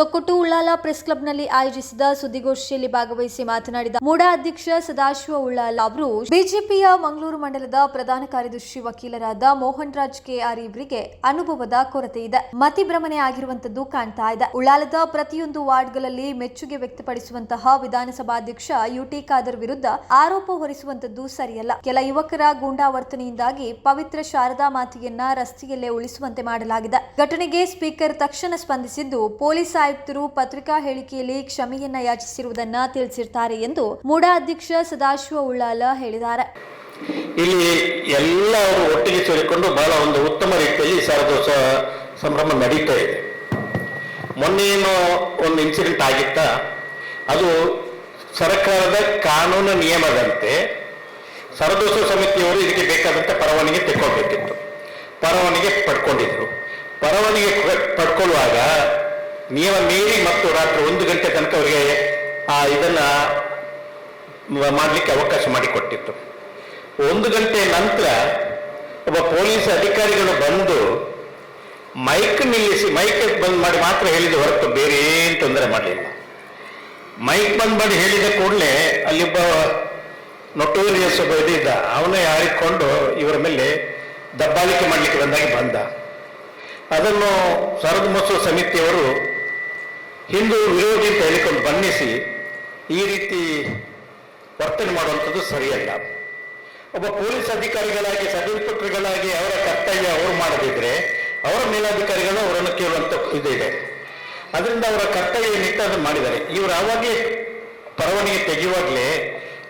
Thokkottu Ullal press ಕ್ಲಬ್ನಲ್ಲಿ ಆಯೋಜಿಸಿದ ಸುದ್ದಿಗೋಷ್ಠಿಯಲ್ಲಿ ಭಾಗವಹಿಸಿ ಮಾತನಾಡಿದ ಮೂಡಾ ಅಧ್ಯಕ್ಷ ಸದಾಶಿವ ಉಳ್ಳಾಲ ಅವರು, ಬಿಜೆಪಿಯ ಮಂಗಳೂರು ಮಂಡಲದ ಪ್ರಧಾನ ಕಾರ್ಯದರ್ಶಿ ವಕೀಲರಾದ ಮೋಹನ್ ರಾಜ್ ಕೆಆರ್ ಇವರಿಗೆ ಅನುಭವದ ಕೊರತೆ ಇದೆ. ಮತಿಭ್ರಮಣೆ ಆಗಿರುವಂತದ್ದು ಕಾಣ್ತಾ ಇದೆ. ಉಳ್ಳಾಲದ ಪ್ರತಿಯೊಂದು ವಾರ್ಡ್ಗಳಲ್ಲಿ ಮೆಚ್ಚುಗೆ ವ್ಯಕ್ತಪಡಿಸುವಂತಹ ವಿಧಾನಸಭಾಧ್ಯಕ್ಷ ಯುಟಿ ಖಾದರ್ ವಿರುದ್ಧ ಆರೋಪ ಹೊರಿಸುವಂತದ್ದು ಸರಿಯಲ್ಲ. ಕೆಲ ಯುವಕರ ಗೂಂಡಾ ವರ್ತನೆಯಿಂದಾಗಿ ಪವಿತ್ರ ಶಾರದಾ ಮಾತೆಯನ್ನ ರಸ್ತೆಯಲ್ಲೇ ಉಳಿಸುವಂತೆ ಮಾಡಲಾಗಿದೆ. ಘಟನೆಗೆ ಸ್ಪೀಕರ್ ತಕ್ಷಣ ಸ್ಪಂದಿಸಿದ್ದು, ಪೊಲೀಸ್ ಆಯುಕ್ತರು ಪತ್ರಿಕಾ ಹೇಳಿಕೆಯಲ್ಲಿ ಕ್ಷಮೆಯನ್ನ ಯಾಚಿಸಿರುವುದನ್ನ ತಿಳಿಸಿರ್ತಾರೆ ಎಂದು ಮೂಡಾ ಅಧ್ಯಕ್ಷ ಸದಾಶಿವ ಉಳ್ಳಾಲ ಹೇಳಿದ್ದಾರೆ. ಇಲ್ಲಿ ಎಲ್ಲರೂ ಒಟ್ಟಿಗೆ ಸೇರಿಕೊಂಡು ಬಹಳ ಒಂದು ಉತ್ತಮ ರೀತಿಯಲ್ಲಿ ಸಾರದೋಷ ಸಂಭ್ರಮ ನಡೀತಾ ಇದೆ. ಮೊನ್ನೆಯೇನು ಒಂದು ಇನ್ಸಿಡೆಂಟ್ ಆಗಿತ್ತ, ಅದು ಸರ್ಕಾರದ ಕಾನೂನು ನಿಯಮದಂತೆ ಸರದೋಸ ಸಮಿತಿಯವರು ಇದಕ್ಕೆ ಬೇಕಾದಂತೆ ಪರವಾನಿಗೆ ತೆಕ್ಕೊಳ್ಬೇಕಿತ್ತು. ಪರವಾನಿಗೆ ಪಡ್ಕೊಂಡಿದ್ರು. ಪರವಾನಿಗೆ ಪಡ್ಕೊಳ್ಳುವಾಗ ನಿಯಮ ಮೀರಿ ಮತ್ತು ರಾತ್ರಿ ಒಂದು ಗಂಟೆ ತನಕ ಅವರಿಗೆ ಆ ಇದನ್ನ ಮಾಡಲಿಕ್ಕೆ ಅವಕಾಶ ಮಾಡಿಕೊಟ್ಟಿತ್ತು. ಒಂದು ಗಂಟೆ ನಂತರ ಒಬ್ಬ ಪೊಲೀಸ್ ಅಧಿಕಾರಿಗಳು ಬಂದು ಮೈಕ್ ನಿಲ್ಲಿಸಿ, ಮೈಕ್ ಬಂದ್ ಮಾಡಿ ಮಾತ್ರ ಹೇಳಿದ ಹೊರತು ಬೇರೆ ಏನು ತೊಂದರೆ ಮಾಡಲಿಲ್ಲ. ಮೈಕ್ ಬಂದ್ ಮಾಡಿ ಹೇಳಿದ ಕೂಡಲೇ ಅಲ್ಲಿಬ್ಬ ನೊಟೋರಿಯಸ್ ಒಬ್ಬ ಇದ್ದ ಅವನೇ ಹಾರಿಕೊಂಡು ಇವರ ಮೇಲೆ ದಬ್ಬಾಳಿಕೆ ಮಾಡಲಿಕ್ಕೆ ಬಂದಾಗ ಬಂದ. ಅದನ್ನು ಶಾರದ ಮಹೋತ್ಸವ ಸಮಿತಿಯವರು ಹಿಂದೂ ವಿರೋಧಿ ಅಂತ ಹೇಳಿಕೊಂಡು ಬಣ್ಣಿಸಿ ಈ ರೀತಿ ವರ್ತನೆ ಮಾಡುವಂಥದ್ದು ಸರಿಯಲ್ಲ. ಒಬ್ಬ ಪೊಲೀಸ್ ಅಧಿಕಾರಿಗಳಾಗಿ ಸಬ್ ಇನ್ಸ್ಪೆಕ್ಟರ್ಗಳಾಗಿ ಅವರ ಕರ್ತವ್ಯ ಅವರು ಮಾಡದಿದ್ರೆ ಅವರ ಮೇಲಾಧಿಕಾರಿಗಳು ಅವರನ್ನು ಕೇಳುವಂತ ಇದು ಇದೆ. ಅದರಿಂದ ಅವರ ಕರ್ತವ್ಯ ಏನಿತ್ತು ಅದನ್ನು ಮಾಡಿದ್ದಾರೆ. ಇವರು ಆವಾಗಲೇ ಪರವಾನಿಗೆ ತೆಗೆಯುವಾಗಲೇ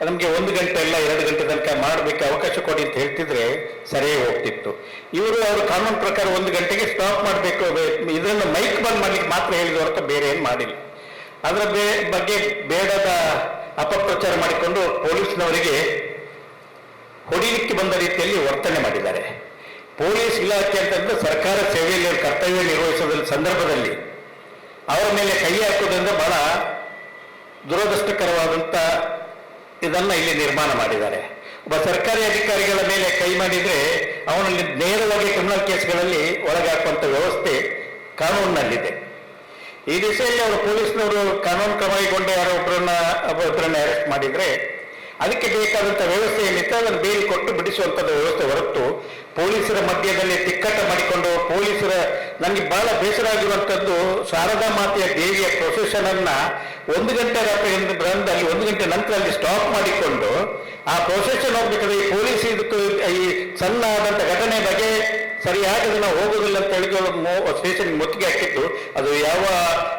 ನಮಗೆ ಒಂದು ಗಂಟೆ ಇಲ್ಲ ಎರಡು ಗಂಟೆ ತನಕ ಮಾಡಬೇಕು ಅವಕಾಶ ಕೊಡಿ ಅಂತ ಹೇಳ್ತಿದ್ರೆ ಸರಿಯಾಗಿ ಹೋಗ್ತಿತ್ತು. ಇವರು ಅವರು ಕಾನೂನು ಪ್ರಕಾರ ಒಂದು ಗಂಟೆಗೆ ಸ್ಟಾಪ್ ಮಾಡಬೇಕು ಇದನ್ನು ಮೈಕ್ ಬಂದ್ ಮಾಡ್ಲಿಕ್ಕೆ ಮಾತ್ರ ಹೇಳಿದ ಹೊರತು ಬೇರೆ ಏನು ಮಾಡಿಲ್ಲ. ಅದರ ಬಗ್ಗೆ ಬೇಡದ ಅಪಪ್ರಚಾರ ಮಾಡಿಕೊಂಡು ಪೊಲೀಸ್ನವರಿಗೆ ಹೊಡಿಲಿಕ್ಕೆ ಬಂದ ರೀತಿಯಲ್ಲಿ ವರ್ತನೆ ಮಾಡಿದ್ದಾರೆ. ಪೊಲೀಸ್ ಇಲಾಖೆ ಅಂತಂದ್ರೆ ಸರ್ಕಾರ ಸೇವೆಯಲ್ಲಿ ಕರ್ತವ್ಯ ನಿರ್ವಹಿಸೋದ್ರ ಸಂದರ್ಭದಲ್ಲಿ ಅವರ ಮೇಲೆ ಕೈ ಹಾಕೋದ್ರಿಂದ ಬಹಳ ದುರದೃಷ್ಟಕರವಾದಂಥ ಇದನ್ನ ಇಲ್ಲಿ ನಿರ್ಮಾಣ ಮಾಡಿದ್ದಾರೆ. ಒಬ್ಬ ಸರ್ಕಾರಿ ಅಧಿಕಾರಿಗಳ ಮೇಲೆ ಕೈ ಮಾಡಿದ್ರೆ ಅವನಲ್ಲಿ ನೇರವಾಗಿ ಕ್ರಿಮಿನಲ್ ಕೇಸ್ಗಳಲ್ಲಿ ಒಳಗಾಕುವಂಥ ವ್ಯವಸ್ಥೆ ಕಾನೂನಿನಲ್ಲಿದೆ. ಈ ದಿಸೆಯಲ್ಲಿ ಅವರು ಪೊಲೀಸ್ನವರು ಕಾನೂನು ಕ್ರಮ ಕೈಗೊಂಡು ಯಾರೋ ಒಬ್ಬರನ್ನ ಒಬ್ಬರನ್ನ ಅರೆಸ್ಟ್ ಮಾಡಿದ್ರೆ ಅದಕ್ಕೆ ಬೇಕಾದಂಥ ಏನಿತ್ತು ಅದನ್ನು ಬೇಲಿ ಕೊಟ್ಟು ಬಿಡಿಸುವಂಥದ್ದು ವ್ಯವಸ್ಥೆ ಹೊರತು ಪೊಲೀಸರ ಮಧ್ಯದಲ್ಲಿ ತಿಕ್ಕಟ ಮಾಡಿಕೊಂಡು ಪೊಲೀಸರ ನನಗೆ ಬಹಳ ಬೇಸರ ಆಗಿರುವಂಥದ್ದು ಶಾರದಾ ಮಾತೆಯ ದೇವಿಯ ಪ್ರೊಸೆಷನ್ ಅನ್ನ ಒಂದು ಗಂಟೆ ರಾತ್ರಿ ಬಂದು ಅಲ್ಲಿ ಒಂದು ಗಂಟೆ ನಂತರ ಅಲ್ಲಿ ಸ್ಟಾಪ್ ಮಾಡಿಕೊಂಡು ಆ ಪ್ರೊಸೆಷನ್ ಹೋಗ್ಬೇಕಾದ್ರೆ ಈ ಪೊಲೀಸ್ ಈ ಸಣ್ಣ ಆದಂಥ ಘಟನೆ ಬಗ್ಗೆ ಸರಿಯಾಗಿ ಅದನ್ನ ಹೋಗೋದಿಲ್ಲ ಅಂತ ಹೇಳಿ ಸ್ಟೇಷನ್ ಮುತ್ತಿಗೆ ಹಾಕಿದ್ದು, ಅದು ಯಾವ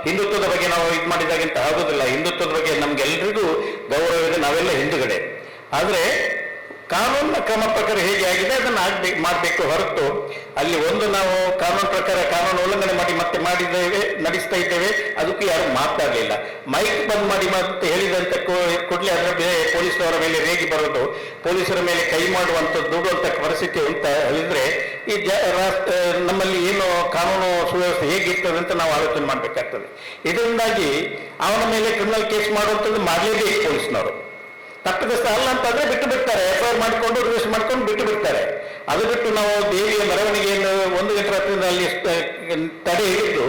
ಹಿಂದುತ್ವದ ಬಗ್ಗೆ ನಾವು ಇದು ಮಾಡಿದಾಗಿಂತ ಆಗೋದಿಲ್ಲ. ಹಿಂದುತ್ವದ ಬಗ್ಗೆ ನಮ್ಗೆಲ್ರಿಗೂ ಗೌರವ ಇದೆ. ನಾವೆಲ್ಲ ಹಿಂದುಗಡೆ ಆದ್ರೆ ಕಾನೂನಿನ ಕ್ರಮ ಪ್ರಕಾರ ಹೇಗೆ ಆಗಿದೆ ಅದನ್ನು ಆಗ್ಬೇಕು ಮಾಡಬೇಕು ಹೊರತು ಅಲ್ಲಿ ಒಂದು ನಾವು ಕಾನೂನು ಪ್ರಕಾರ ಕಾನೂನು ಉಲ್ಲಂಘನೆ ಮಾಡಿ ಮತ್ತೆ ಮಾಡಿದ್ದೇವೆ, ನಡೆಸ್ತಾ ಇದ್ದೇವೆ, ಅದಕ್ಕೂ ಯಾರು ಮಾತಾಡಲಿಲ್ಲ. ಮೈಕ್ ಬಂದ್ ಮಾಡಿ ಮತ್ತೆ ಹೇಳಿದಂತ ಕೂಡಲೇ ಅದರ ಮೇಲೆ ಪೊಲೀಸರವರ ಮೇಲೆ ರೇಗಿ ಬರೋದು, ಪೊಲೀಸರ ಮೇಲೆ ಕೈ ಮಾಡುವಂಥದ್ದು ದುಡುವಂಥ ಪರಿಸ್ಥಿತಿ ಅಂತ ಹೇಳಿದ್ರೆ ಈ ನಮ್ಮಲ್ಲಿ ಏನು ಕಾನೂನು ಸುವ್ಯವಸ್ಥೆ ಹೇಗಿರ್ತದೆ ಅಂತ ನಾವು ಆಲೋಚನೆ ಮಾಡಬೇಕಾಗ್ತದೆ. ಇದರಿಂದಾಗಿ ಅವನ ಮೇಲೆ ಕ್ರಿಮಿನಲ್ ಕೇಸ್ ಮಾಡುವಂಥದ್ದು ಮಾಡಲೇಬೇಕು ಪೊಲೀಸ್ನವರು. ತಪ್ಪಿದಸ್ತ ಅಲ್ಲ ಅಂತಂದ್ರೆ ಬಿಟ್ಟು ಬಿಡ್ತಾರೆ. ಎಫ್ ಐ ಆರ್ ಮಾಡಿಕೊಂಡು ರಿಜಿಸ್ಟರ್ ಮಾಡ್ಕೊಂಡು ಬಿಟ್ಟು ಬಿಡ್ತಾರೆ. ಅದು ಬಿಟ್ಟು ನಾವು ದೇವಿಯ ಮೆರವಣಿಗೆಯನ್ನು ಒಂದು ಗಂಟೆ ತ- ತಡೆ ಹಿಡಿದು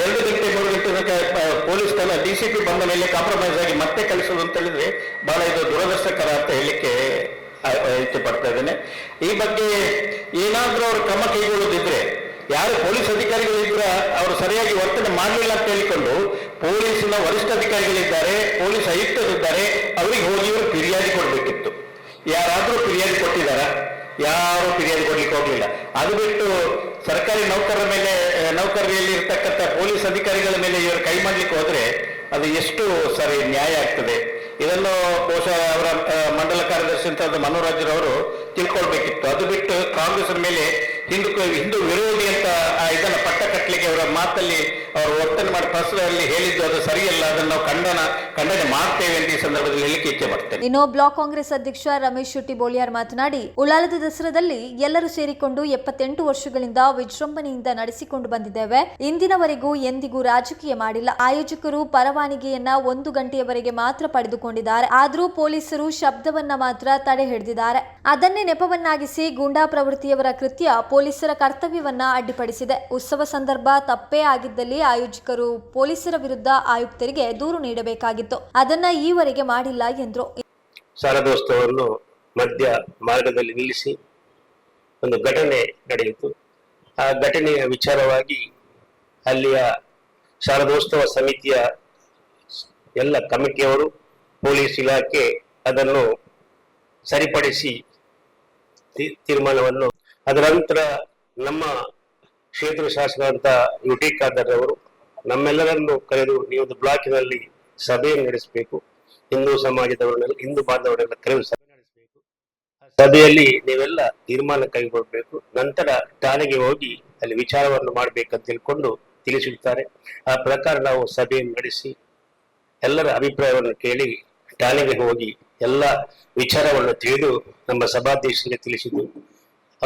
ಎರಡು ಗಂಟೆ, ಮೂರು ಗಂಟೆ ತನಕ ಪೊಲೀಸ್ ತನ್ನ ಡಿ ಸಿ ಪಿ ಬಂದ ಮೇಲೆ ಕಾಂಪ್ರಮೈಸ್ ಆಗಿ ಮತ್ತೆ ಕಳಿಸೋದು ಅಂತ ಹೇಳಿದ್ರೆ ಬಹಳ ಇದು ದುರದರ್ಶಕರ ಅಂತ ಹೇಳಲಿಕ್ಕೆ ಇಚ್ಛೆ ಪಡ್ತಾ ಇದ್ದೇನೆ. ಈ ಬಗ್ಗೆ ಏನಾದರೂ ಅವರು ಕ್ರಮ ಕೈಗೊಳ್ಳೋದಿದ್ರೆ, ಯಾರು ಪೊಲೀಸ್ ಅಧಿಕಾರಿಗಳಿದ್ರ ಅವರು ಸರಿಯಾಗಿ ವರ್ತನೆ ಮಾಡಲಿಲ್ಲ ಅಂತ ಹೇಳಿಕೊಂಡು ಪೊಲೀಸಿನ ವರಿಷ್ಠ ಅಧಿಕಾರಿಗಳಿದ್ದಾರೆ, ಪೊಲೀಸ್ ಆಯುಕ್ತರಿದ್ದಾರೆ, ಅವರಿಗೆ ಹೋಗಿ ಇವರು ಫಿರ್ಯಾದಿ ಕೊಡಬೇಕಿತ್ತು. ಯಾರಾದರೂ ಫಿರ್ಯಾದಿ ಕೊಟ್ಟಿದ್ದಾರಾ? ಯಾರು ಫಿರ್ಯಾದಿ ಕೊಡ್ಲಿಕ್ಕೆ ಹೋಗ್ಲಿಲ್ಲ. ಅದು ಬಿಟ್ಟು ಸರ್ಕಾರಿ ನೌಕರರ ಮೇಲೆ ನೌಕರಿಯಲ್ಲಿ ಇರ್ತಕ್ಕಂಥ ಪೊಲೀಸ್ ಅಧಿಕಾರಿಗಳ ಮೇಲೆ ಇವರು ಕೈ ಮಾಡ್ಲಿಕ್ಕೆ ಹೋದ್ರೆ ಅದು ಎಷ್ಟು ಸರಿ ನ್ಯಾಯ ಆಗ್ತದೆ. ಇದನ್ನು ಬಹುಶಃ ಅವರ ಮಂಡಲ ಕಾರ್ಯದರ್ಶಿ ಅಂತ ಮನೋರಾಜ್ರವರು ತಿಳ್ಕೊಳ್ಬೇಕಿತ್ತು. ಅದು ಬಿಟ್ಟು ಕಾಂಗ್ರೆಸ್ ಮೇಲೆ ಹಿಂದೂ ಹಿಂದೂ ವಿರೋಧಿ ಅಂತ ಇದನ್ನ ಪಟ್ಟ ಕಟ್ಟಲಿಕ್ಕೆ ಅವರ ಮಾತಲ್ಲಿ ಅವರು ವರ್ತನೆ ಮಾಡಿ ಪ್ರಶ್ನೆಯಲ್ಲಿ ಹೇಳಿದ್ದು ಅದು ಸರಿಯಲ್ಲ, ಅದನ್ನು ನಾವು ಖಂಡನ, ಖಂಡನೆ ಮಾಡ್ತೇವೆ ಅಂತ ಈ ಸಂದರ್ಭದಲ್ಲಿ ಹೇಳಿಕೆ ಇಚ್ಛೆ ಪಡ್ತೇನೆ. ಇನ್ನು ಬ್ಲಾಕ್ ಕಾಂಗ್ರೆಸ್ ಅಧ್ಯಕ್ಷ ರಮೇಶ್ ಶೆಟ್ಟಿ ಬೋಳಿಯಾರ್ ಮಾತನಾಡಿ ಉಳಾಲದ ದಸರಾದಲ್ಲಿ ಎಲ್ಲರೂ ಸೇರಿಕೊಂಡು ಎಪ್ಪತ್ತೆಂಟು ವರ್ಷಗಳಿಂದ ವಿಜೃಂಭಣೆಯಿಂದ ನಡೆಸಿಕೊಂಡು ಬಂದಿದ್ದೇವೆ. ಇಂದಿನವರೆಗೂ ಎಂದಿಗೂ ರಾಜಕೀಯ ಮಾಡಿಲ್ಲ. ಆಯೋಜಕರು ಪರವಾನಗಿಯನ್ನ ಒಂದು ಗಂಟೆಯವರೆಗೆ ಮಾತ್ರ ಪಡೆದುಕೊಂಡಿದ್ದಾರೆ. ಆದರೂ ಪೊಲೀಸರು ಶಬ್ದವನ್ನ ಮಾತ್ರ ತಡೆ ಹಿಡಿದಿದ್ದಾರೆ. ಅದನ್ನೇ ನೆಪವನ್ನಾಗಿಸಿ ಗೂಂಡಾ ಪ್ರವೃತ್ತಿಯವರ ಕೃತ್ಯ ಪೊಲೀಸರ ಕರ್ತವ್ಯವನ್ನ ಅಡ್ಡಿಪಡಿಸಿದೆ. ಉತ್ಸವ ಸಂದರ್ಭ ತಪ್ಪೇ ಆಗಿದ್ದಲ್ಲಿ ಆಯೋಜಕರು ಪೊಲೀಸರ ವಿರುದ್ಧ ಆಯುಕ್ತರಿಗೆ ದೂರು ನೀಡಬೇಕಾಗಿತ್ತು. ಅದನ್ನ ಈವರೆಗೆ ಮಾಡಿಲ್ಲ ಎಂದರು. ಶಾರದೋತ್ಸವವನ್ನು ಮಧ್ಯ ಮಾರ್ಗದಲ್ಲಿ ನಿಲ್ಲಿಸಿ ಒಂದು ಘಟನೆ ನಡೆಯಿತು. ಆ ಘಟನೆಯ ವಿಚಾರವಾಗಿ ಅಲ್ಲಿಯ ಶಾರದೋತ್ಸವ ಸಮಿತಿಯ ಎಲ್ಲ ಕಮಿಟಿಯವರು, ಪೊಲೀಸ್ ಇಲಾಖೆ ಅದನ್ನು ಸರಿಪಡಿಸಿ ತೀರ್ಮಾನವನ್ನು ಅದರ ನಂತರ ನಮ್ಮ ಕ್ಷೇತ್ರ ಶಾಸಕರಂತ ಯು ಟಿ ಖಾದರ್ ಅವರು ನಮ್ಮೆಲ್ಲರನ್ನು ಕರೆದು ಈ ಒಂದು ಬ್ಲಾಕಿನಲ್ಲಿ ಸಭೆಯನ್ನು ನಡೆಸಬೇಕು. ಹಿಂದೂ ಸಮಾಜದವರನ್ನೆಲ್ಲ, ಹಿಂದೂ ಬಾಂಧವರೆಲ್ಲ ಕರೆದು ಸಭೆ ನಡೆಸಬೇಕು. ಸಭೆಯಲ್ಲಿ ನೀವೆಲ್ಲ ತೀರ್ಮಾನ ಕೈಗೊಳ್ಳಬೇಕು ನಂತರ ಠಾಣೆಗೆ ಹೋಗಿ ಅಲ್ಲಿ ವಿಚಾರವನ್ನು ಮಾಡಬೇಕಂತ ತಿಳ್ಕೊಂಡು ತಿಳಿಸಿರ್ತಾರೆ. ಆ ಪ್ರಕಾರ ನಾವು ಸಭೆಯನ್ನು ನಡೆಸಿ ಎಲ್ಲರ ಅಭಿಪ್ರಾಯವನ್ನು ಕೇಳಿ ಠಾಣೆಗೆ ಹೋಗಿ ಎಲ್ಲ ವಿಚಾರವನ್ನು ತಿಳಿದು ನಮ್ಮ ಸಭಾಧ್ಯಕ್ಷರಿಗೆ ತಿಳಿಸಿದ್ದು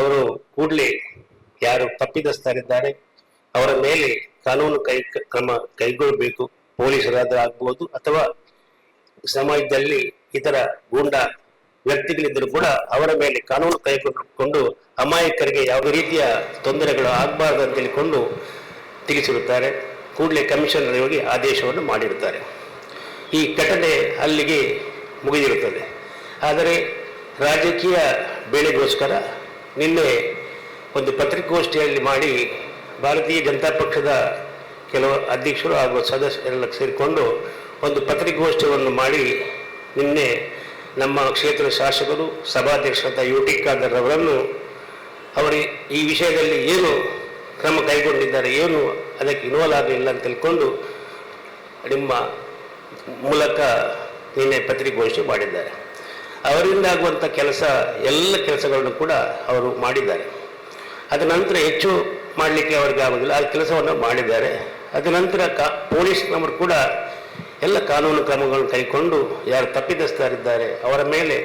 ಅವರು ಕೂಡಲೇ ಯಾರು ತಪ್ಪಿತಸ್ಥರಿದ್ದಾರೆ, ಅವರ ಮೇಲೆ ಕಾನೂನು ಕೈ, ಕ್ರಮ ಕೈಗೊಳ್ಳಬೇಕು ಪೊಲೀಸರಾದ್ರೂ ಆಗ್ಬೋದು ಅಥವಾ ಸಮಾಜದಲ್ಲಿ ಇತರ ಗೂಂಡ ವ್ಯಕ್ತಿಗಳಿದ್ದರೂ ಕೂಡ ಅವರ ಮೇಲೆ ಕಾನೂನು ಕೈಗೊಂಡು ಅಮಾಯಕರಿಗೆ ಯಾವುದೇ ರೀತಿಯ ತೊಂದರೆಗಳು ಆಗಬಾರ್ದು ಅಂತ ಹೇಳಿಕೊಂಡು ತಿಳಿಸಿರುತ್ತಾರೆ. ಕೂಡಲೇ ಕಮಿಷನರ್ ಹೋಗಿ ಆದೇಶವನ್ನು ಮಾಡಿರುತ್ತಾರೆ. ಈ ಘಟನೆ ಅಲ್ಲಿಗೆ ಮುಗಿದಿರುತ್ತದೆ. ಆದರೆ ರಾಜಕೀಯ ಬೇಳೆಗೋಸ್ಕರ ನಿನ್ನೆ ಒಂದು ಪತ್ರಿಕಾಗೋಷ್ಠಿಯಲ್ಲಿ ಮಾಡಿ ಭಾರತೀಯ ಜನತಾ ಪಕ್ಷದ ಕೆಲವು ಅಧ್ಯಕ್ಷರು ಹಾಗೂ ಸದಸ್ಯರೆಲ್ಲ ಸೇರಿಕೊಂಡು ಒಂದು ಪತ್ರಿಕಾಗೋಷ್ಠಿಯನ್ನು ಮಾಡಿ ನಿನ್ನೆ ನಮ್ಮ ಕ್ಷೇತ್ರದ ಶಾಸಕರು, ಸಭಾಧ್ಯಕ್ಷರಾದ ಯು ಟಿ ಖಾದರ್ ಅವರನ್ನು ಅವರು ಈ ವಿಷಯದಲ್ಲಿ ಏನು ಕ್ರಮ ಕೈಗೊಂಡಿದ್ದಾರೆ, ಏನು ಅದಕ್ಕೆ ಇನ್ವಾಲ್ವ್ ಆಗಲಿಲ್ಲ ಅಂತ ತಿಳ್ಕೊಂಡು ನಿಮ್ಮ ಮೂಲಕ ನಿನ್ನೆ ಪತ್ರಿಕಾಗೋಷ್ಠಿ ಮಾಡಿದ್ದಾರೆ. ಅವರಿಂದ ಆಗುವಂಥ ಕೆಲಸ, ಎಲ್ಲ ಕೆಲಸಗಳನ್ನು ಕೂಡ ಅವರು ಮಾಡಿದ್ದಾರೆ. ಅದ ನಂತರ ಹೆಚ್ಚು ಮಾಡಲಿಕ್ಕೆ ಅವರಿಗೆ ಆಗೋದಿಲ್ಲ. ಆ ಕೆಲಸವನ್ನು ಮಾಡಿದ್ದಾರೆ. ಅದ ನಂತರ ಕಾ ಪೊಲೀಸ್ನವರು ಕೂಡ ಎಲ್ಲ ಕಾನೂನು ಕ್ರಮಗಳನ್ನು ಕೈಕೊಂಡು ಯಾರು ತಪ್ಪಿತಸ್ಥರಿದ್ದಾರೆ, ಅವರ ಮೇಲೆ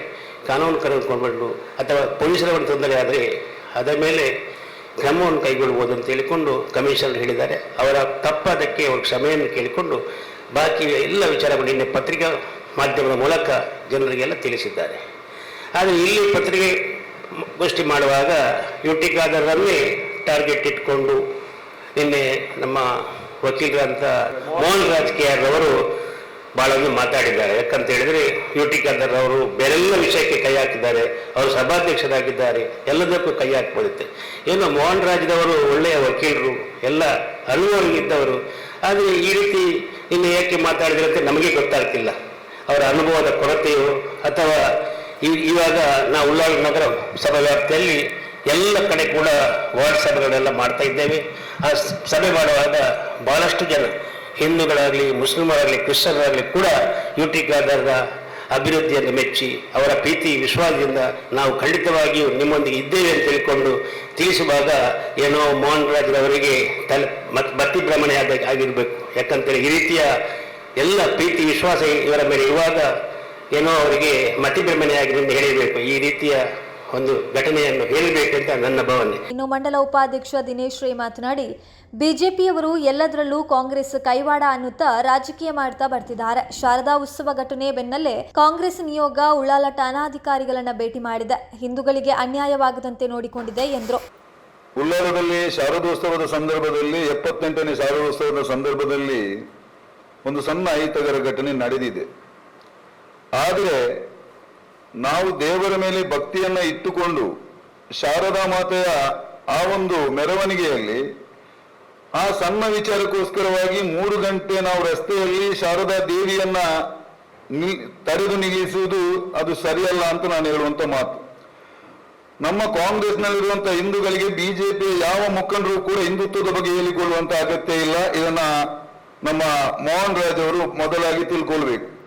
ಕಾನೂನು ಕ್ರಮ ಕೊಂಡ್ಕೊಂಡು ಅಥವಾ ಪೊಲೀಸರ ತೊಂದರೆ ಆದರೆ ಅದರ ಮೇಲೆ ಕ್ರಮವನ್ನು ಕೈಗೊಳ್ಬೋದು ಅಂತ ಹೇಳಿಕೊಂಡು ಕಮಿಷನರ್ ಹೇಳಿದ್ದಾರೆ. ಅವರ ತಪ್ಪದಕ್ಕೆ ಅವರು ಕ್ಷಮೆಯನ್ನು ಕೇಳಿಕೊಂಡು ಬಾಕಿ ಎಲ್ಲ ವಿಚಾರಗಳು ನಿನ್ನೆ ಪತ್ರಿಕಾ ಮಾಧ್ಯಮದ ಮೂಲಕ ಜನರಿಗೆಲ್ಲ ತಿಳಿಸಿದ್ದಾರೆ. ಆದರೆ ಇಲ್ಲಿ ಪತ್ರಿಕೆ ಗೋಷ್ಠಿ ಮಾಡುವಾಗ ಯುಟಿಕಾದರನ್ನೇ ಟಾರ್ಗೆಟ್ ಇಟ್ಕೊಂಡು ನಿನ್ನೆ ನಮ್ಮ ವಕೀಲರಂತ ಮೋಹನ್ ರಾಜ್ ಕೆ ಅವರು ಮಾತಾಡಿದ್ದಾರೆ. ಯಾಕಂತ ಹೇಳಿದ್ರೆ ಯು ಟಿ ಖಾದರ್ ಅವರು ಬೇರೆಲ್ಲ ವಿಷಯಕ್ಕೆ ಕೈ ಹಾಕಿದ್ದಾರೆ. ಅವರು ಸಭಾಧ್ಯಕ್ಷರಾಗಿದ್ದಾರೆ. ಎಲ್ಲದಕ್ಕೂ ಕೈ ಹಾಕ್ಬೋದಿತ್ತೆ ಏನು ಮೋಹನ್ ರಾಜ್ದವರು ಒಳ್ಳೆಯ ವಕೀಲರು, ಎಲ್ಲ ಅನುಭವರಿಗಿದ್ದವರು. ಆದರೆ ಈ ರೀತಿ ಇನ್ನು ಏಕೆ ಮಾತಾಡಿದ್ರೆ ಅಂತ ನಮಗೆ ಗೊತ್ತಾಗ್ತಿಲ್ಲ. ಅವರ ಅನುಭವದ ಕೊರತೆಯು ಅಥವಾ ಇವಾಗ ನಾವು ಉಳ್ಳಾಲ ನಗರ ಸಭಾ ವ್ಯಾಪ್ತಿಯಲ್ಲಿ ಎಲ್ಲ ಕಡೆ ಕೂಡ ವಾರ್ಡ್ ಸಭೆಗಳೆಲ್ಲ ಮಾಡ್ತಾ ಇದ್ದೇವೆ. ಆ ಸಭೆ ಮಾಡುವಾಗ ಬಹಳಷ್ಟು ಜನ ಹಿಂದೂಗಳಾಗಲಿ, ಮುಸ್ಲಿಮರಾಗಲಿ, ಕ್ರಿಶ್ಚಿಯನ್ರಾಗಲಿ ಕೂಡ ಯು ಟಿ ಖಾದರ್ರ ಅಭಿವೃದ್ಧಿಯನ್ನು ಮೆಚ್ಚಿ ಅವರ ಪ್ರೀತಿ, ವಿಶ್ವಾಸದಿಂದ ನಾವು ಖಂಡಿತವಾಗಿಯೂ ನಿಮ್ಮೊಂದಿಗೆ ಇದ್ದೇವೆ ಅಂತ ತಿಳ್ಕೊಂಡು ತಿಳಿಸುವಾಗ ಏನೋ ಮೋಹನ್ ರಾಜ್ರವರಿಗೆ ತಲೆ ಬತ್ತಿ ಭ್ರಮಣೆ ಆದ ಆಗಿರಬೇಕು. ಯಾಕಂತೇಳಿ ಈ ರೀತಿಯ ಎಲ್ಲ ಪ್ರೀತಿ ವಿಶ್ವಾಸ ಇವರ ಮೇಲೆ ಇರುವಾಗ ಏನೋ ಅವರಿಗೆ ಮತಿಭ್ರಮಣೆ ಆಗಿದೆ ಎಂದು ಹೇಳಿರಬೇಕು. ಈ ರೀತಿಯ ಒಂದು ಘಟನೆಯನ್ನು ಹೇಳಬೇಕು ಅಂತ ನನ್ನ ಭಾವನೆ. ಇನ್ನು ಮಂಡಲ ಉಪಾಧ್ಯಕ್ಷ ದಿನೇಶ್ ರೈ ಮಾತನಾಡಿ ಬಿಜೆಪಿಯವರು ಎಲ್ಲದರಲ್ಲೂ ಕಾಂಗ್ರೆಸ್ ಕೈವಾಡ ಅನ್ನುತ್ತಾ ರಾಜಕೀಯ ಮಾಡ್ತಾ ಬರ್ತಿದ್ದಾರೆ. ಶಾರದಾ ಉತ್ಸವ ಘಟನೆ ಬೆನ್ನಲ್ಲೇ ಕಾಂಗ್ರೆಸ್ ನಿಯೋಗ ಉಳ್ಳಾಲ ಠಾಣಾಧಿಕಾರಿಗಳನ್ನ ಭೇಟಿ ಮಾಡಿದೆ. ಹಿಂದೂಗಳಿಗೆ ಅನ್ಯಾಯವಾಗದಂತೆ ನೋಡಿಕೊಂಡಿದೆ ಎಂದರು. ಉಳ್ಳಾಲದಲ್ಲಿ ಶಾರದೋತ್ಸವದ ಸಂದರ್ಭದಲ್ಲಿ ಎಪ್ಪತ್ತೆಂಟನೇ ಶಾರದೋತ್ಸವದ ಸಂದರ್ಭದಲ್ಲಿ ಒಂದು ಸಣ್ಣ ಅಹಿತಕರ ಘಟನೆ ನಡೆದಿದೆ. ಆದರೆ ನಾವು ದೇವರ ಮೇಲೆ ಭಕ್ತಿಯನ್ನ ಇಟ್ಟುಕೊಂಡು ಶಾರದಾ ಮಾತೆಯ ಆ ಒಂದು ಮೆರವಣಿಗೆಯಲ್ಲಿ ಆ ಸಣ್ಣ ವಿಚಾರಕ್ಕೋಸ್ಕರವಾಗಿ ಮೂರು ಗಂಟೆ ನಾವು ರಸ್ತೆಯಲ್ಲಿ ಶಾರದಾ ದೇವಿಯನ್ನ ತಡೆದು ನಿಲ್ಲಿಸುವುದು ಅದು ಸರಿಯಲ್ಲ ಅಂತ ನಾನು ಹೇಳುವಂತ ಮಾತು. ನಮ್ಮ ಕಾಂಗ್ರೆಸ್ನಲ್ಲಿರುವಂತಹ ಹಿಂದೂಗಳಿಗೆ ಬಿಜೆಪಿ ಯಾವ ಮುಖಂಡರು ಕೂಡ ಹಿಂದುತ್ವದ ಬಗ್ಗೆ ಹೇಳಿಕೊಳ್ಳುವಂತ ಅಗತ್ಯ ಇಲ್ಲ. ಇದನ್ನ ನಮ್ಮ ಮೋಹನ್ ರಾಜ್ ಅವರು ಮೊದಲಾಗಿ ತಿಳ್ಕೊಳ್ಬೇಕು.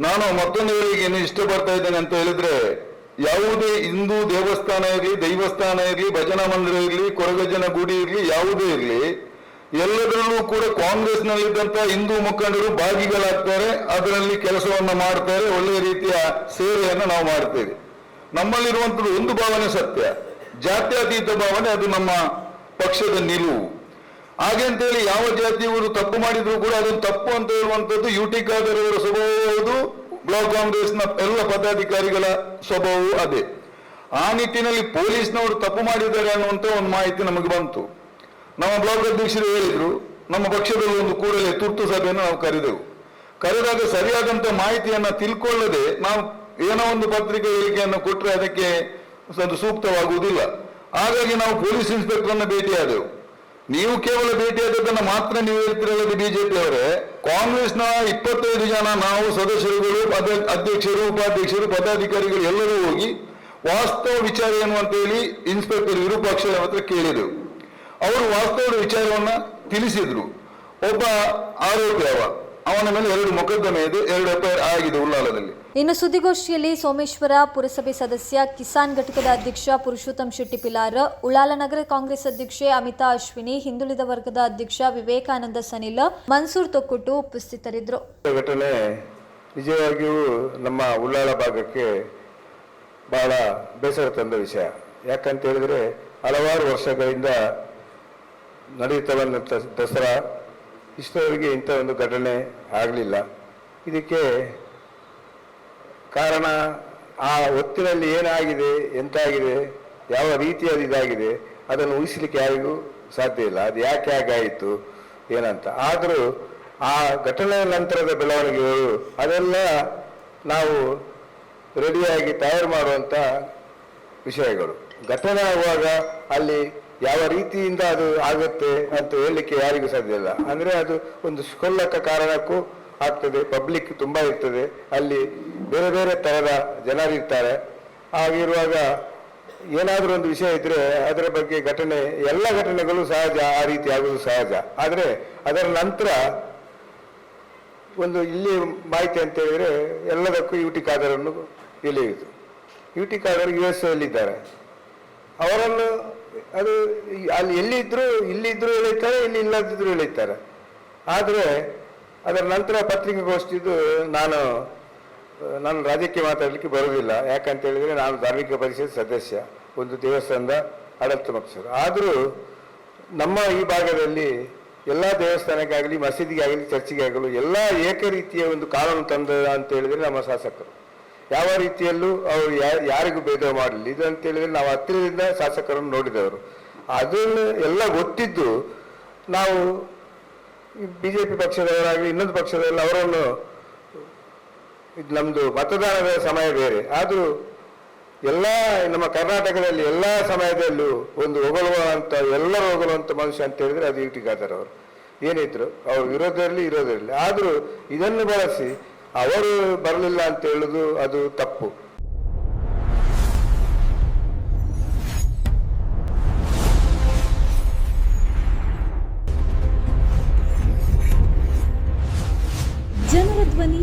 ನಾನು ಮತ್ತೊಂದು ಏನು ಬರ್ತಾ ಇದ್ದೇನೆ ಅಂತ ಹೇಳಿದ್ರೆ, ಯಾವುದೇ ಹಿಂದೂ ದೇವಸ್ಥಾನ ಇರಲಿ, ದೈವಸ್ಥಾನ ಇರಲಿ, ಭಜನಾ ಮಂದಿರ ಇರಲಿ, ಕೊರಗಜ್ಜನ ಗುಡಿ ಇರಲಿ, ಯಾವುದೇ ಇರಲಿ, ಎಲ್ಲದರಲ್ಲೂ ಕೂಡ ಕಾಂಗ್ರೆಸ್ನಲ್ಲಿದ್ದಂತ ಹಿಂದೂ ಮುಖಂಡರು ಭಾಗಿಗಳಾಗ್ತಾರೆ, ಅದರಲ್ಲಿ ಕೆಲಸವನ್ನು ಮಾಡ್ತಾರೆ ಒಳ್ಳೆಯ ರೀತಿಯ ಸೇವೆಯನ್ನು ನಾವು ಮಾಡ್ತೇವೆ. ನಮ್ಮಲ್ಲಿರುವಂತದ್ದು ಒಂದು ಭಾವನೆ ಸತ್ಯ. ಜಾತ್ಯತೀತ ಭಾವನೆ, ಅದು ನಮ್ಮ ಪಕ್ಷದ ನಿಲುವು. ಹಾಗೆ ಅಂತೇಳಿ ಯಾವ ಜಾತಿಯವರು ತಪ್ಪು ಮಾಡಿದ್ರು ಕೂಡ ಅದನ್ನು ತಪ್ಪು ಅಂತ ಹೇಳುವಂಥದ್ದು ಯು ಟಿ ಖಾದರ್ ಅವರ ಸ್ವಭಾವ ಹೌದು ಬ್ಲಾಕ್ ಕಾಂಗ್ರೆಸ್ನ ಎಲ್ಲ ಪದಾಧಿಕಾರಿಗಳ ಸ್ವಭಾವವು ಅದೇ. ಆ ನಿಟ್ಟಿನಲ್ಲಿ ಪೊಲೀಸ್ನವರು ತಪ್ಪು ಮಾಡಿದ್ದಾರೆ ಅನ್ನುವಂತ ಒಂದು ಮಾಹಿತಿ ನಮಗೆ ಬಂತು. ನಮ್ಮ ಬ್ಲಾಕ್ ಅಧ್ಯಕ್ಷರು ಹೇಳಿದ್ರು, ನಮ್ಮ ಪಕ್ಷದಲ್ಲಿ ಒಂದು ಕೂಡಲೇ ತುರ್ತು ಸಭೆಯನ್ನು ನಾವು ಕರೆದೆವು. ಕರೆದಾಗ ಸರಿಯಾದಂತ ಮಾಹಿತಿಯನ್ನ ತಿಳ್ಕೊಳ್ಳದೆ ನಾವು ಏನೋ ಒಂದು ಪತ್ರಿಕೆ ಹೇಳಿಕೆಯನ್ನು ಕೊಟ್ಟರೆ ಅದಕ್ಕೆ ಅದು ಸೂಕ್ತವಾಗುವುದಿಲ್ಲ. ಹಾಗಾಗಿ ನಾವು ಪೊಲೀಸ್ ಇನ್ಸ್ಪೆಕ್ಟರ್ ಅನ್ನ ಭೇಟಿಯಾದೆವು. ನೀವು ಕೇವಲ ಭೇಟಿಯಾದದ್ದನ್ನು ಮಾತ್ರ ನೀವು ಹೇಳ್ತಿರಲ್ಲದೆ ಬಿಜೆಪಿ ಅವರೇ? ಕಾಂಗ್ರೆಸ್ನ ಇಪ್ಪತ್ತೈದು ಜನ ನಾವು ಸದಸ್ಯರುಗಳು ಅಧ್ಯಕ್ಷರು, ಉಪಾಧ್ಯಕ್ಷರು, ಪದಾಧಿಕಾರಿಗಳು ಎಲ್ಲರೂ ಹೋಗಿ ವಾಸ್ತವ ವಿಚಾರ ಏನು ಅಂತ ಹೇಳಿ ಇನ್ಸ್ಪೆಕ್ಟರ್ ವಿರೂಪಾಕ್ಷ ಹತ್ರ ಕೇಳಿದೆವು ಅವರು ವಾಸ್ತವದ ವಿಚಾರವನ್ನ ತಿಳಿಸಿದ್ರು. ಒಬ್ಬ ಆರೋಪಿ ಅವ. ಅವನ ಮೇಲೆ ಎರಡು ಮೊಕದ್ದಮೆ ಇದೆ, ಎರಡು ಎಫ್ಐಆರ್ ಆಗಿದೆ ಉಳ್ಳಾಲದಲ್ಲಿ. ಇನ್ನು ಸುದ್ದಿಗೋಷ್ಠಿಯಲ್ಲಿ ಸೋಮೇಶ್ವರ ಪುರಸಭೆ ಸದಸ್ಯ ಕಿಸಾನ್ ಘಟಕದ ಅಧ್ಯಕ್ಷ ಪುರುಷೋತ್ತಮ್ ಶೆಟ್ಟಿ ಪಿಲಾರ್ ಉಳ್ಳಾಲ ನಗರ ಕಾಂಗ್ರೆಸ್ ಅಧ್ಯಕ್ಷೆ ಅಮಿತಾ ಅಶ್ವಿನಿ, ಹಿಂದುಳಿದ ವರ್ಗದ ಅಧ್ಯಕ್ಷ ವಿವೇಕಾನಂದ ಸನಿಲ್, ಮನ್ಸೂರ್ ತೊಕ್ಕುಟ್ಟು ಉಪಸ್ಥಿತರಿದ್ದರು. ಘಟನೆ ನಿಜವಾಗಿಯೂ ನಮ್ಮ ಉಳ್ಳಾಲ ಭಾಗಕ್ಕೆ ಬಹಳ ಬೇಸರ ತಂದ ವಿಷಯ. ಯಾಕಂತ ಹೇಳಿದ್ರೆ ಹಲವಾರು ವರ್ಷಗಳಿಂದ ನಡೆಯುತ್ತಾ ದಸರಾ ಇಷ್ಟವರೆಗೆ ಇಂಥ ಒಂದು ಘಟನೆ ಆಗಲಿಲ್ಲ. ಇದಕ್ಕೆ ಕಾರಣ ಆ ಹೊತ್ತಿನಲ್ಲಿ ಏನಾಗಿದೆ, ಎಂತಾಗಿದೆ, ಯಾವ ರೀತಿಯಾದ ಇದಾಗಿದೆ, ಅದನ್ನು ಊಹಿಸಲಿಕ್ಕೆ ಯಾರಿಗೂ ಸಾಧ್ಯ ಇಲ್ಲ. ಅದು ಯಾಕೆ ಹಾಗಾಯಿತು, ಏನಂತ. ಆದರೂ ಆ ಘಟನೆಯ ನಂತರದ ಬೆಳವಣಿಗೆಗಳು, ಅದೆಲ್ಲ ನಾವು ರೆಡಿಯಾಗಿ ತಯಾರು ಮಾಡುವಂಥ ವಿಷಯಗಳು. ಘಟನೆ ಆಗುವಾಗ ಅಲ್ಲಿ ಯಾವ ರೀತಿಯಿಂದ ಅದು ಆಗುತ್ತೆ ಅಂತ ಹೇಳಲಿಕ್ಕೆ ಯಾರಿಗೂ ಸಾಧ್ಯ ಇಲ್ಲ. ಅಂದರೆ ಅದು ಒಂದು ಸುಖಲ್ಲಕ ಕಾರಣಕ್ಕೂ ಆಗ್ತದೆ ಪಬ್ಲಿಕ್ ತುಂಬ ಇರ್ತದೆ. ಅಲ್ಲಿ ಬೇರೆ ಬೇರೆ ತರದ ಜನರಿರ್ತಾರೆ ಹಾಗಿರುವಾಗ ಏನಾದರೂ ಒಂದು ವಿಷಯ ಇದ್ರೆ ಅದರ ಬಗ್ಗೆ ಘಟನೆ, ಎಲ್ಲ ಘಟನೆಗಳು ಸಹಜ, ಆ ರೀತಿ ಆಗುವುದು ಸಹಜ. ಆದರೆ ಅದರ ನಂತರ ಒಂದು ಇಲ್ಲಿ ಮಾಹಿತಿ ಅಂತ ಹೇಳಿದ್ರೆ ಎಲ್ಲದಕ್ಕೂ ಯು ಟಿ ಖಾದರನ್ನು ಎಳೆಯುವುದು. U T Khader U S ಎಲ್ಲಿದ್ದಾರೆ ಅವರನ್ನು ಅದು ಅಲ್ಲಿ ಎಲ್ಲಿದ್ದರೂ ಇಲ್ಲಿದ್ದರೂ ಎಳೆಯುತ್ತಾರೆ, ಇಲ್ಲಿ ಇಲ್ಲದಿದ್ದರೂ ಎಳೆಯುತ್ತಾರೆ. ಆದರೆ ಅದರ ನಂತರ ಪತ್ರಿಕಾಗೋಷ್ಠಿದು ನಾನು ನಾನು ರಾಜಕೀಯ ಮಾತಾಡಲಿಕ್ಕೆ ಬರುವುದಿಲ್ಲ. ಯಾಕಂತ ಹೇಳಿದರೆ ನಾನು ಧಾರ್ಮಿಕ ಪರಿಷತ್ ಸದಸ್ಯ, ಒಂದು ದೇವಸ್ಥಾನದ ಆಡಳಿತ ಪಕ್ಷರು ಆದರೂ ನಮ್ಮ ಈ ಭಾಗದಲ್ಲಿ ಎಲ್ಲ ದೇವಸ್ಥಾನಕ್ಕಾಗಲಿ, ಮಸೀದಿಗಾಗಲಿ, ಚರ್ಚಿಗಾಗಲಿ ಎಲ್ಲ ಏಕ ರೀತಿಯ ಒಂದು ಕಾನೂನು ತಂದ ಅಂತ ಹೇಳಿದರೆ ನಮ್ಮ ಶಾಸಕರು. ಯಾವ ರೀತಿಯಲ್ಲೂ ಅವರು ಯಾರಿಗೂ ಭೇದ ಮಾಡಲಿಲ್ಲ. ಇದು ಅಂತ ಹೇಳಿದರೆ ನಾವು ಹತ್ತಿರದಿಂದ ಶಾಸಕರನ್ನು ನೋಡಿದವರು. ಅದನ್ನು ಎಲ್ಲ ಗೊತ್ತಿದ್ದು ನಾವು ಬಿ ಜೆ ಪಿ ಪಕ್ಷದವರಾಗಲಿ, ಇನ್ನೊಂದು ಪಕ್ಷದಲ್ಲಿ ಅವರನ್ನು ಇದು ನಮ್ಮದು ಮತದಾನದ ಸಮಯ ಬೇರೆ. ಆದರೂ ಎಲ್ಲ ನಮ್ಮ ಕರ್ನಾಟಕದಲ್ಲಿ ಎಲ್ಲ ಸಮಯದಲ್ಲೂ ಒಂದು ಹೊಗಳುವಂಥ ಎಲ್ಲರೂ ಹೊಗಳುವಂಥ ಮನುಷ್ಯ ಅಂತ ಹೇಳಿದ್ರೆ ಅದು ಟಿ ಅವರು. ಏನಿದ್ರು ಅವರು ವಿರೋಧದಲ್ಲಿ ಇರೋದಿರಲಿ ಆದರೂ ಇದನ್ನು ಬಳಸಿ ಅವರು ಬರಲಿಲ್ಲ ಅಂತ ಹೇಳೋದು ಅದು ತಪ್ಪು. ಜನರ ಧ್ವನಿ